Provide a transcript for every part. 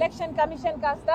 Election commission కాస్త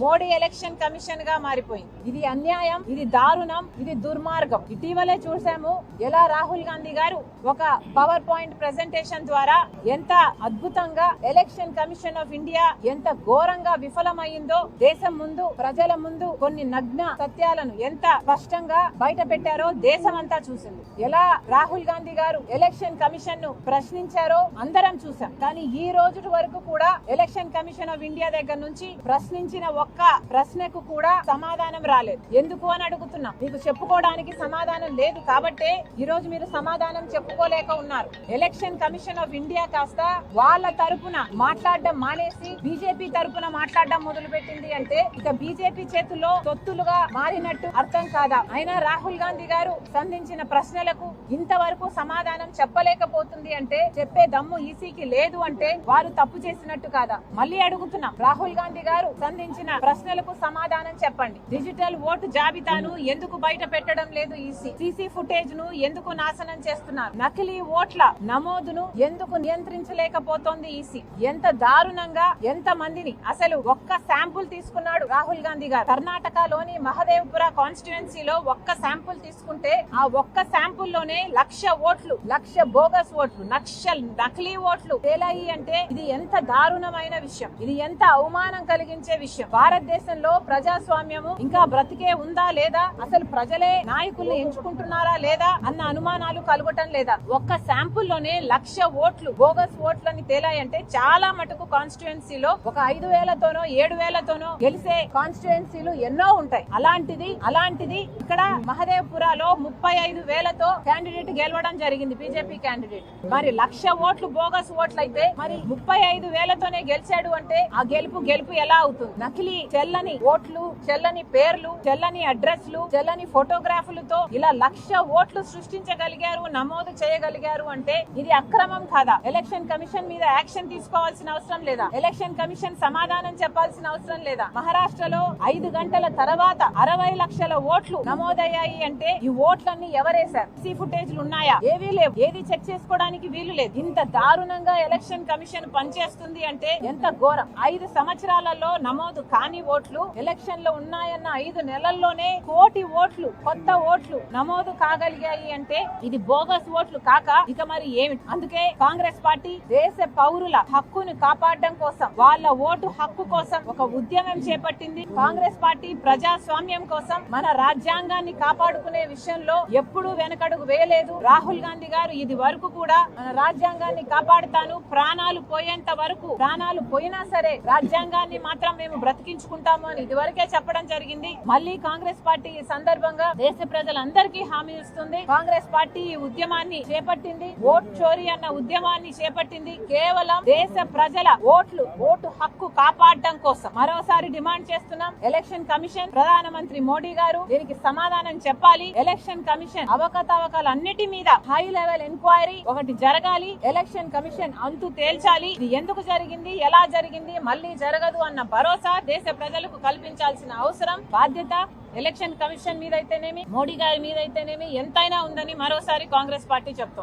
Modi election కమిషన్గా మారిపోయింది. ఇది అన్యాయం ఇది దారుణం ఇది దుర్మార్గం. ఇటీవలే చూసాము ఎలా రాహుల్ గాంధీ గారు ఒక పవర్ పాయింట్ ప్రెజెంటేషన్ ద్వారా ఎంత అద్భుతంగా ఎలక్షన్ కమిషన్ ఆఫ్ ఇండియా ఎంత ఘోరంగా విఫలమైందో దేశం ముందు ప్రజల ముందు కొన్ని నగ్న సత్యాలను ఎంత స్పష్టంగా బయట పెట్టారో దేశం అంతా చూసింది. ఎలా రాహుల్ గాంధీ గారు ఎలక్షన్ కమిషన్ను ప్రశ్నించారో అందరం చూసాం కానీ ఈ రోజు వరకు కూడా ఎలక్షన్ కమిషన్ ఆఫ్ ఇండియా దగ్గర నుంచి ప్రశ్నించిన ఒక్క ప్రశ్నకు కూడా సమాధానం రాలేదు. ఎందుకు అని అడుగుతున్నాం. మీకు చెప్పుకోవడానికి సమాధానం లేదు కాబట్టే ఈ రోజు మీరు సమాధానం చెప్పుకోలేక ఉన్నారు. ఎలక్షన్ కమిషన్ ఆఫ్ ఇండియా కాస్త వాళ్ళ తరపున మాట్లాడడం మానేసి బీజేపీ తరపున మాట్లాడడం మొదలు పెట్టింది అంటే ఇక బీజేపీ చేతుల్లో తొత్తులుగా మారినట్టు అర్థం కాదా? అయినా రాహుల్ గాంధీ గారు సంధించిన ప్రశ్నలకు ఇంతవరకు సమాధానం చెప్పలేకపోతుంది అంటే చెప్పే దమ్ము ఈసీకి లేదు అంటే వారు తప్పు చేసినట్టు కాదా? మళ్ళీ అడుగుతున్నాం. రాహుల్ గాంధీ గారు సంధించిన ప్రశ్నలకు సమాధానం చెప్పండి. డిజిటల్ ఓటు జాబితాను ఎందుకు బయట పెట్టడం లేదు ఈసీ సీసీ ఫుటేజ్ను ఎందుకు నాశనం చేస్తున్నారు? నకిలీ ఓట్ల నమోదును ఎందుకు నియంత్రించలేకపోతోంది ఈసీ ఎంత దారుణంగా ఎంత మందిని అసలు ఒక్క శాంపుల్ తీసుకున్నాడు రాహుల్ గాంధీ గారు. కర్ణాటకలోని మహదేవ్పుర కాన్స్టిట్యుయెన్సీలో ఒక్క శాంపుల్ తీసుకుంటే ఆ ఒక్క శాంపుల్లోనే లక్ష ఓట్లు లక్ష బోగస్ ఓట్లు లక్ష నకిలీ ఓట్లు తేలాయి అంటే ఇది ఎంత దారుణమైన విషయం? ఇది ఎంత అవమానం కలిగించే విషయం? భారతదేశంలో ప్రజాస్వామ్యము ఇంకా బ్రతికే ఉందా లేదా? అసలు ప్రజలే నాయకుల్ని ఎంచుకుంటున్నారా లేదా? అన్న అనుమానాలు కలగటం లేదా? ఒక్క శాంపుల్లోనే లక్ష ఓట్లు బోగస్ ఓట్లని తేలాయంటే చాలా మటుకు కాన్స్టిట్యుయెన్సీలో ఒక ఐదు వేలతోనో ఏడు వేలతోనో గెలిసే కాన్స్టిట్యుయెన్సీలు ఎన్నో ఉంటాయి. అలాంటిది అలాంటిది ఇక్కడ మహదేవ్పురాలో ముప్పై ఐదు వేలతో క్యాండిడేట్ గెలవడం జరిగింది బీజేపీ క్యాండిడేట్. మరి లక్ష ఓట్లు బోగస్ ఓట్లు అయితే మరి ముప్పై ఐదు వేలతోనే గెలిచాడు అంటే ఆ గెలుపు గెలుపు ఎలా అవుతుంది? నకిలీ చెల్లని ఓట్లు చెల్లని పేర్లు చెల్లని అడ్రస్లు చెల్లని ఫోటోగ్రాఫ్లతో ఇలా లక్ష ఓట్లు సృష్టించగలిగారు నమోదు చేయగలిగారు అంటే ఇది అక్రమం కాదా? ఎలక్షన్ కమిషన్ మీద యాక్షన్ తీసుకోవాల్సిన అవసరం లేదా? ఎలక్షన్ కమిషన్ సమాధానం చెప్పాల్సిన అవసరం లేదా? మహారాష్ట్రలో ఐదు గంటల తర్వాత అరవై లక్షల ఓట్లు నమోదయ్యాయి అంటే ఈ ఓట్లన్నీ ఎవరేశారు? సీ ఫుటేజ్లు ఉన్నాయా? ఏవీ లేవు. ఏది చెక్ చేసుకోవడానికి వీలు లేదు. ఇంత దారుణంగా ఎలక్షన్ కమిషన్ పనిచేస్తుంది అంటే ఎంత ఘోరం. ఐదు సంవత్సరాలలో నమోదు కాని ఓట్లు ఎలక్షన్లో ఉన్నాయన్న ఐదు నెలల్లోనే కోటి ఓట్లు కొత్త ఓట్లు నమోదు కాగలిగాయి అంటే ఇది బోగస్ ఓట్లు కాక ఇక మరి ఏమిటి అందుకే కాంగ్రెస్ పార్టీ దేశ పౌరుల హక్కును కాపాడడం కోసం వాళ్ళ ఓటు హక్కు కోసం ఒక ఉద్యమం చేపట్టింది. కాంగ్రెస్ పార్టీ ప్రజాస్వామ్యం కోసం మన రాజ్యాంగాన్ని కాపాడుకునే విషయంలో ఎప్పుడూ వెనకడుగు వేయలేదు. రాహుల్ గాంధీ గారు ఇది వరకు కూడా మన రాజ్యాంగాన్ని కాపాడుతాను ప్రాణాలు పోయేంత వరకు ప్రాణాలు పోయినా సరే రాజ్యాంగాన్ని మాత్రం మేము బ్రతికించుకుంటాము అని ఇదివరకే చెప్పడం జరిగింది. మళ్ళీ కాంగ్రెస్ పార్టీ ఈ సందర్భంగా దేశ ప్రజలందరికీ హామీ ఇస్తుంది. కాంగ్రెస్ పార్టీ ఈ ఉద్యమాన్ని చేపట్టింది. ఓట్ చోరీ అన్న ఉద్యమాన్ని చేపట్టింది. కేవలం దేశ ప్రజల ఓట్లు ఓటు హక్కు కాపాడడం కోసం మరోసారి డిమాండ్ చేస్తున్నాం. ఎలక్షన్ కమిషన్ ప్రధానమంత్రి మోడీ గారు దీనికి సమాధానం చెప్పాలి. ఎలక్షన్ కమిషన్ అవకతవకలన్నిటి మీద హై లెవెల్ ఎంక్వైరీ ఒకటి జరగాలి. ఎలక్షన్ కమిషన్ అంతు తేల్చాలి. ఇది ఎందుకు జరిగింది? ఎలా జరిగింది? మళ్ళీ జరగదు అన్న భరోసా దేశ ప్రజలకు కల్పించాల్సిన అవసరం బాధ్యత ఎలక్షన్ కమిషన్ మీద అయితేనేమి మోడీ గారి మీద అయితేనేమి ఎంతైనా ఉందని మరోసారి కాంగ్రెస్ పార్టీ చెప్తోంది.